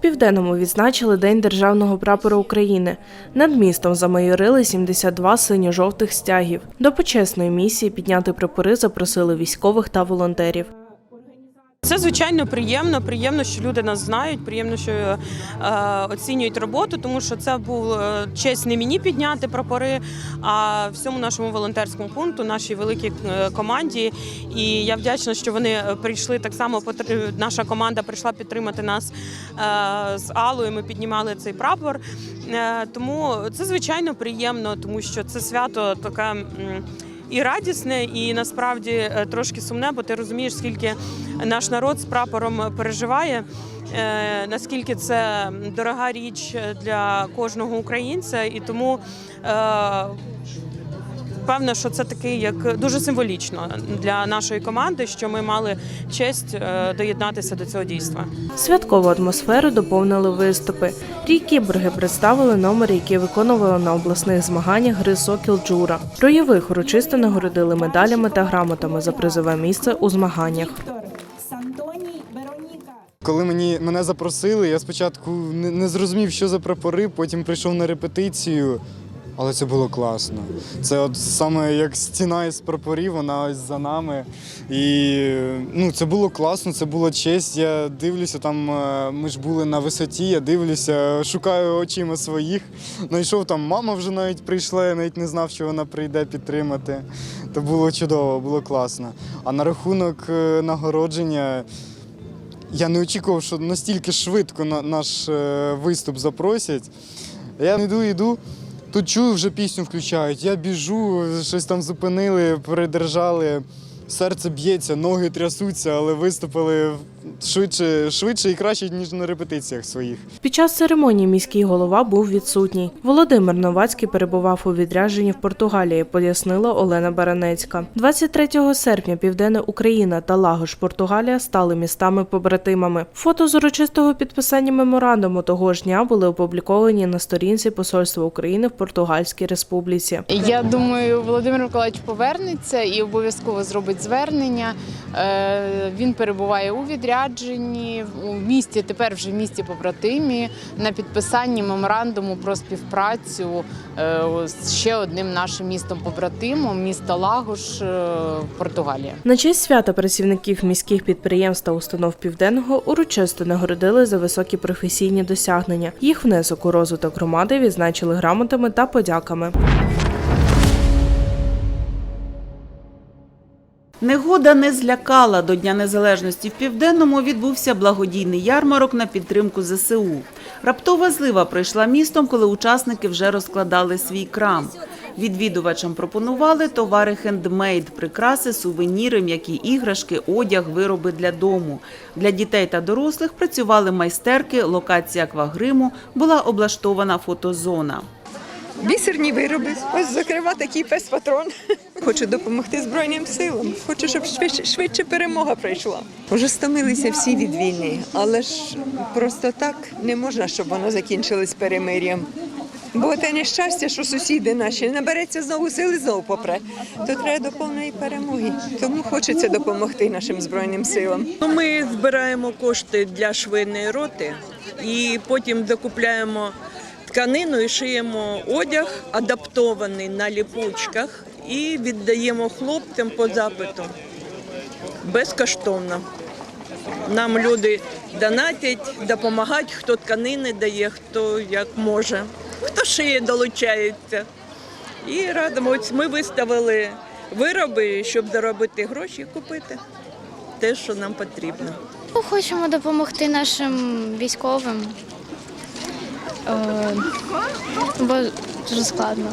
південному відзначили День державного прапора України. Над містом замайорили 72 синьо-жовтих стягів. До почесної місії підняти прапори запросили військових та волонтерів. Це звичайно приємно. Приємно, що люди нас знають. Приємно, що е, оцінюють роботу, тому що це був е, честь не мені підняти прапори, а всьому нашому волонтерському пункту, нашій великій е, команді. І я вдячна, що вони прийшли так само. Наша команда прийшла підтримати нас е, з Аллою. Ми піднімали цей прапор. Е, тому це звичайно приємно, тому що це свято таке. І радісне, і насправді е, трошки сумне, бо ти розумієш, скільки наш народ з прапором переживає, е, наскільки це дорога річ для кожного українця, і тому. Е, Певно, що це такий як дуже символічно для нашої команди, що ми мали честь е, доєднатися до цього дійства. Святкову атмосферу доповнили виступи. Рій Кіборги представили номери, які виконували на обласних змаганнях гри Сокіл Джура. Троєвих урочисто нагородили медалями та грамотами за призове місце у змаганнях. Коли мені мене запросили, я спочатку не, не зрозумів, що за прапори, потім прийшов на репетицію. Але це було класно. Це от саме як стіна із прапорів, вона ось за нами. І ну, це було класно, це було честь. Я дивлюся, там е, ми ж були на висоті, я дивлюся, шукаю очима своїх. Знайшов там мама вже навіть прийшла, я навіть не знав, що вона прийде підтримати. То було чудово, було класно. А на рахунок е, нагородження. Я не очікував, що настільки швидко на наш е, виступ запросять. Я йду, йду, тут чую, вже пісню включають. Я біжу, щось там зупинили, передержали. Серце б'ється, ноги трясуться, але виступили швидше, швидше і краще, ніж на репетиціях своїх. Під час церемонії міський голова був відсутній. Володимир Новацький перебував у відрядженні в Португалії, пояснила Олена Баранецька. 23 серпня Південна Україна та Лагош Португалія стали містами-побратимами. Фото з урочистого підписання меморандуму того ж дня були опубліковані на сторінці Посольства України в Португальській Республіці. Я думаю, Володимир Миколаївич повернеться і обов'язково зробить звернення. Е, Він перебуває у відрядженні у місті, тепер вже в місті побратимі на підписанні меморандуму про співпрацю е, з ще одним нашим містом побратимом, місто Лагош, е, Португалія. На честь свята працівників міських підприємств та установ Південного урочисто нагородили за високі професійні досягнення. Їх внесок у розвиток громади відзначили грамотами та подяками. Негода не злякала. До Дня Незалежності в Південному відбувся благодійний ярмарок на підтримку ЗСУ. Раптова злива прийшла містом, коли учасники вже розкладали свій крам. Відвідувачам пропонували товари хендмейд, прикраси, сувеніри, м'які іграшки, одяг, вироби для дому. Для дітей та дорослих працювали майстерки, локація аквагриму, була облаштована фотозона. Бісерні вироби. Ось, зокрема, такий пес-патрон. Хочу допомогти Збройним силам. Хочу, щоб швидше, швидше перемога прийшла. Вже стомилися всі від війни, але ж просто так не можна, щоб воно закінчилось перемир'ям. Бо те нещастя, що сусіди наші набереться знову сили, знову попре, то треба до повної перемоги. Тому хочеться допомогти нашим збройним силам. Ну, Ми збираємо кошти для швейної роти і потім докупляємо тканину і шиємо одяг, адаптований на ліпучках, і віддаємо хлопцям по запиту безкоштовно. Нам люди донатять, допомагають, хто тканини дає, хто як може, хто шиє, долучається. І радимо, ось ми виставили вироби, щоб заробити гроші купити те, що нам потрібно. Ну, Хочемо допомогти нашим військовим, бо дуже складно.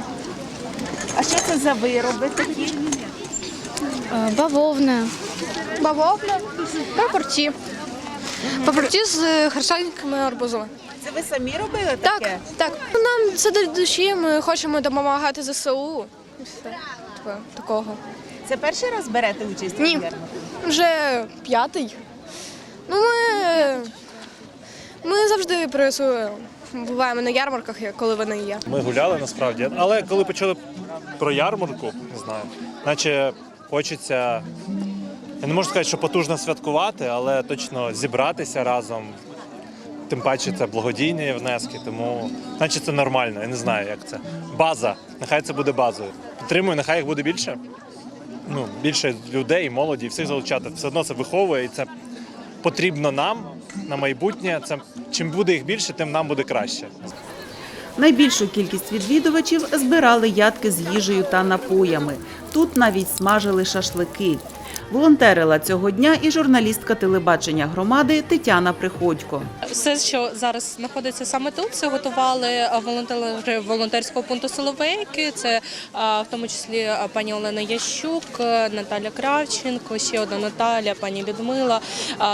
А що це за вироби такі? Е, Бавовна. Бавовна, прапорті. Прапорті з харчальниками арбузами. Це ви самі робили Так, таке? так. Ну, Нам це до душі, ми хочемо допомагати ЗСУ. Все. Таке- Такого. Це перший раз берете участь? Ні. Вже п'ятий. Ну, ми, ми завжди працюємо. Буваємо на ярмарках, коли вони є. Ми гуляли насправді, але коли почали про ярмарку, не знаю, наче хочеться. Я не можу сказати, що потужно святкувати, але точно зібратися разом, тим паче це благодійні внески, тому значить це нормально. Я не знаю, як це. База. Нехай це буде базою. Підтримую, нехай їх буде більше. Ну, більше людей, молоді, всіх залучати. Все одно це виховує і це потрібно нам на майбутнє. Це чим буде їх більше, тим нам буде краще. Найбільшу кількість відвідувачів збирали ядки з їжею та напоями. Тут навіть смажили шашлики. Волонтерила цього дня і журналістка телебачення громади Тетяна Приходько. Все, що зараз знаходиться саме тут, це готували е, волонтери волонтерського пункту Соловейки. Це е, в тому числі е, пані Олена Ящук, Наталя Кравченко, ще одна Наталя, пані Людмила.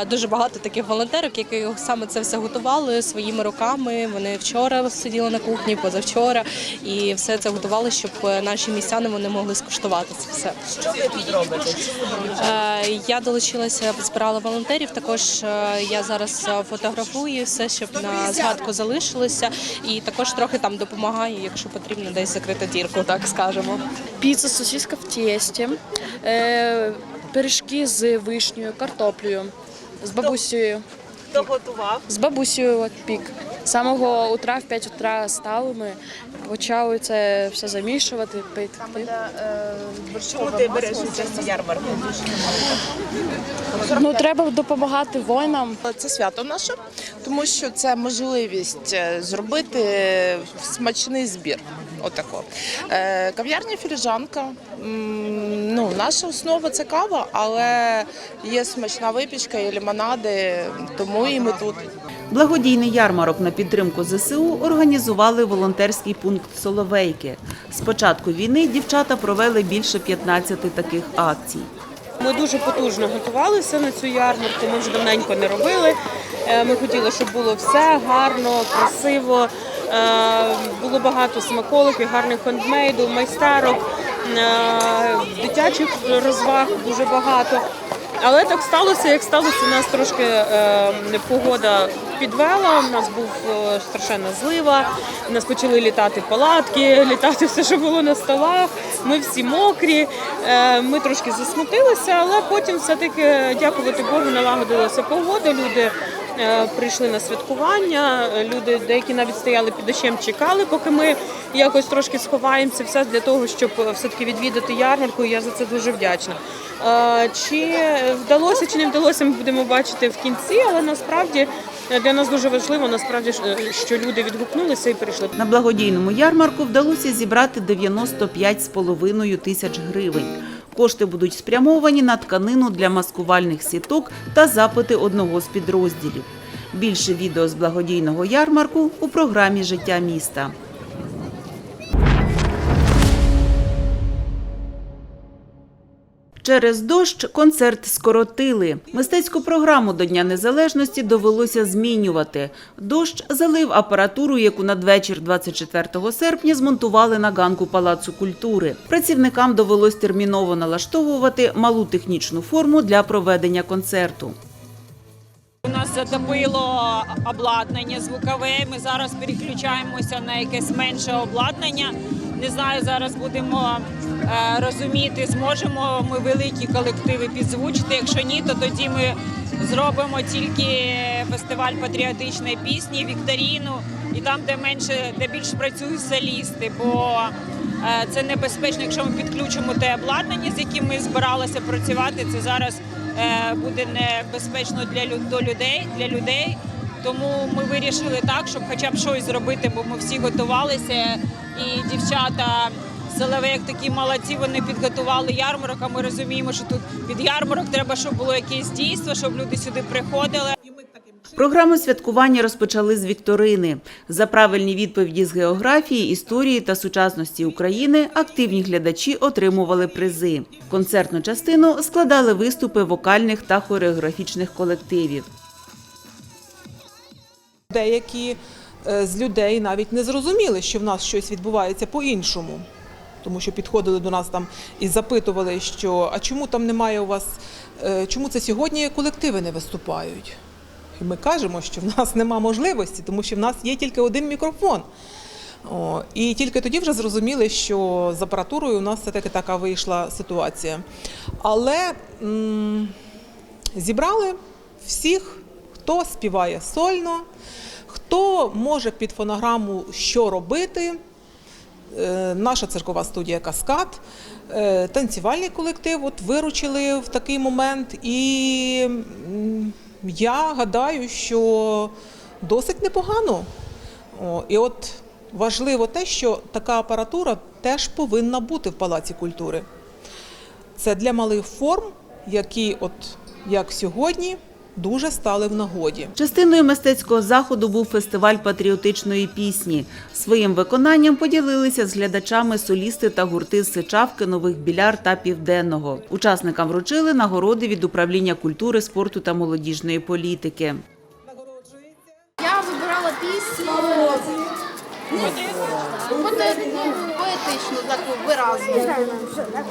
Дуже багато таких волонтерок, які саме це все готували своїми руками. Вони вчора сиділи на кухні, позавчора, і все це готували, щоб наші містяни вони могли скуштувати це все. Що ви тут робите? Я долучилася, збирала волонтерів. Також я зараз е, фотографую все, щоб на згадку залишилося, і також трохи там допомагає, якщо потрібно десь закрити дірку, так скажемо. Піца, сосиска в тісті, е, пиріжки з вишнею, картоплею, з бабусею. Хто готував? З бабусею от пік. З самого утра в 5 утра стали ми, почали це все замішувати, пити. Чому ти береш участь у ярмарку? Ну, треба допомагати воїнам. Це свято наше, тому що це можливість е, зробити смачний збір. Отако. Е, Кав'ярня філіжанка. Ну, наша основа це кава, але є смачна випічка і лимонади, тому і ми тут. Благодійний ярмарок на підтримку ЗСУ організували волонтерський пункт Соловейки. З початку війни дівчата провели більше 15 таких акцій. Ми дуже потужно готувалися на цю ярмарку. Ми вже давненько не робили. Е, Ми хотіли, щоб було все гарно, красиво. Е, Було багато смаколиків, гарних хендмейду, майстерок, е, дитячих розваг дуже багато. Але так сталося, як сталося, у нас трошки е, погода підвела. У нас був е, страшенна злива. У нас почали літати палатки, літати все, що було на столах. Ми всі мокрі. Е, ми трошки засмутилися, але потім все-таки, дякувати Богу, налагодилася погода. Люди е, прийшли на святкування. Люди, деякі навіть стояли під дощем, чекали, поки ми якось трошки сховаємося. Все для того, щоб все-таки відвідати ярмарку. І я за це дуже вдячна. Е, Чи вдалося, чи не вдалося, ми будемо бачити в кінці, але насправді для нас дуже важливо, насправді, що люди відгукнулися і прийшли. На благодійному ярмарку вдалося зібрати 95,5 тисяч гривень. Кошти будуть спрямовані на тканину для маскувальних сіток та запити одного з підрозділів. Більше відео з благодійного ярмарку у програмі Життя міста. Через дощ концерт скоротили. Мистецьку програму до Дня Незалежності довелося змінювати. Дощ залив апаратуру, яку надвечір 24 серпня змонтували на ганку Палацу культури. Працівникам довелось терміново налаштовувати малу технічну форму для проведення концерту. У нас затопило обладнання звукове. Ми зараз переключаємося на якесь менше обладнання. Не знаю, зараз будемо е, розуміти, зможемо ми великі колективи підзвучити. Якщо ні, то тоді ми зробимо тільки фестиваль патріотичної пісні, вікторіну, і там, де менше, де більше працюють солісти, бо е, це небезпечно, якщо ми підключимо те обладнання, з яким ми збиралися працювати. Це зараз е, буде небезпечно для людей для людей. Тому ми вирішили так, щоб хоча б щось зробити, бо ми всі готувалися. І дівчата Соловейк такі молодці, вони підготували ярмарок. А ми розуміємо, що тут під ярмарок треба, щоб було якесь дійство, щоб люди сюди приходили. Програму святкування розпочали з вікторини. За правильні відповіді з географії, історії та сучасності України активні глядачі отримували призи. Концертну частину складали виступи вокальних та хореографічних колективів. Деякі з людей навіть не зрозуміли, що в нас щось відбувається по-іншому. Тому що підходили до нас там і запитували, що а чому там немає у вас, е, чому це сьогодні колективи не виступають? І ми кажемо, що в нас нема можливості, тому що в нас є тільки один мікрофон. О, і тільки тоді вже зрозуміли, що з апаратурою у нас все-таки така вийшла ситуація. Але м- зібрали всіх, хто співає сольно, Хто може під фонограму що робити? Е, Наша циркова студія Каскад, е, танцювальний колектив от виручили в такий момент. І я гадаю, що досить непогано. І от важливо те, що така апаратура теж повинна бути в Палаці культури. Це для малих форм, які, от як сьогодні, дуже стали в нагоді. Частиною мистецького заходу був фестиваль патріотичної пісні. Своїм виконанням поділилися з глядачами солісти та гурти з Сичавки, Нових Біляр та Південного. Учасникам вручили нагороди від управління культури, спорту та молодіжної політики. Я вибирала пісню поетичну, таку виразну.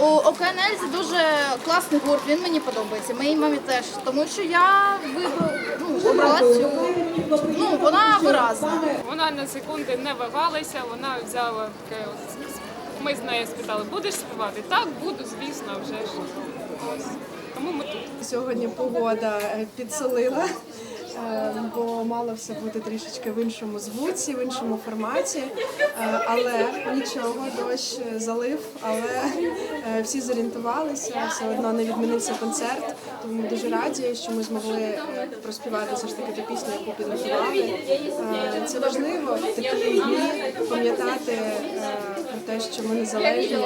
У ОКНЛ це дуже класний гурт, він мені подобається. Моїй мамі теж. Тому що я вибрала, ну, обрала цю. Ну, вона виразна. Вона на секунди не вагалася, вона взяла таке. Ми з нею спитали, будеш співати? Так, буду, звісно, вже ж. Ось. Тому ми тут. Сьогодні погода е, підсолила, бо мало все бути трішечки в іншому звуці, в іншому форматі. Е, Але нічого, дощ залив, але е, всі зорієнтувалися, все одно не відмінився концерт. Тому ми дуже раді, що ми змогли е, проспівати все ж таки ту пісню, яку підготували. Е, Це важливо в такі дні пам'ятати е, про те, що ми незалежні,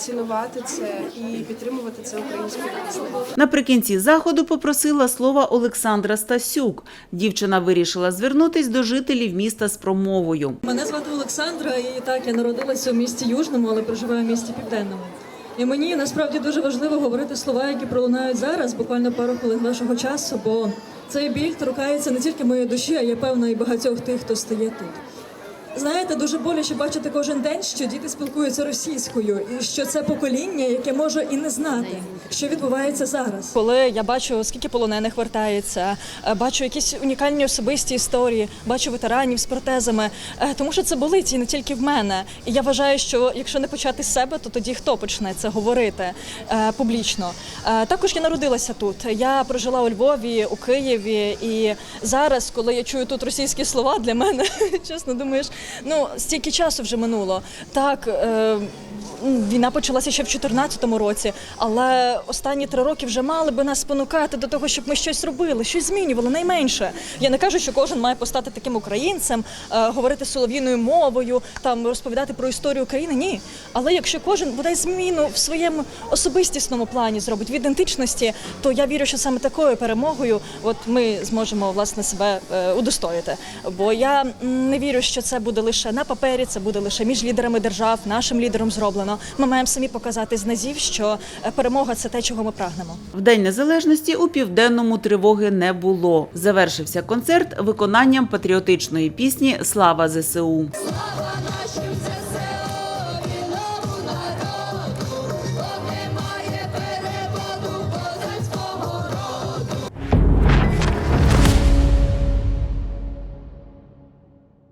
цінувати це і підтримувати це українською піснею. Наприкінці заходу попросила слова Олександра Стасюк. Дівчина вирішила звернутись до жителів міста з промовою. Мене звати Олександра, і так я народилася у місті Южному, але проживаю в місті Південному. І мені насправді дуже важливо говорити слова, які пролунають зараз, буквально пару хвилин вашого часу, бо цей біль торкається не тільки моєї душі, а я певна і багатьох тих, хто стає тут. Знаєте, дуже боляче бачити кожен день, що діти спілкуються російською, і що це покоління, яке може і не знати, що відбувається зараз. Коли я бачу, скільки полонених вертається, е, бачу якісь унікальні особисті історії, бачу ветеранів з протезами, е, тому що це болить і не тільки в мене. І я вважаю, що якщо не почати з себе, то тоді хто почне це говорити е, публічно. Також я народилася тут. Я прожила у Львові, у Києві, і зараз, коли я чую тут російські слова, для мене чесно думаєш, ну стільки часу вже минуло. Так. Е, Війна почалася ще в 2014 році, але останні три роки вже мали би нас спонукати до того, щоб ми щось робили, щось змінювали найменше. Я не кажу, що кожен має постати таким українцем, е, говорити солов'їною мовою, там розповідати про історію України. Ні. Але якщо кожен бодай зміну в своєму особистісному плані зробить в ідентичності, то я вірю, що саме такою перемогою, от ми зможемо власне себе е, удостоїти. Бо я не вірю, що це буде лише на папері, це буде лише між лідерами держав, нашим лідером зроблено. Ми маємо самі показати з назів, що е, перемога це те, чого ми прагнемо. В День Незалежності у південному тривоги не було. Завершився концерт виконанням патріотичної пісні Слава ЗСУ.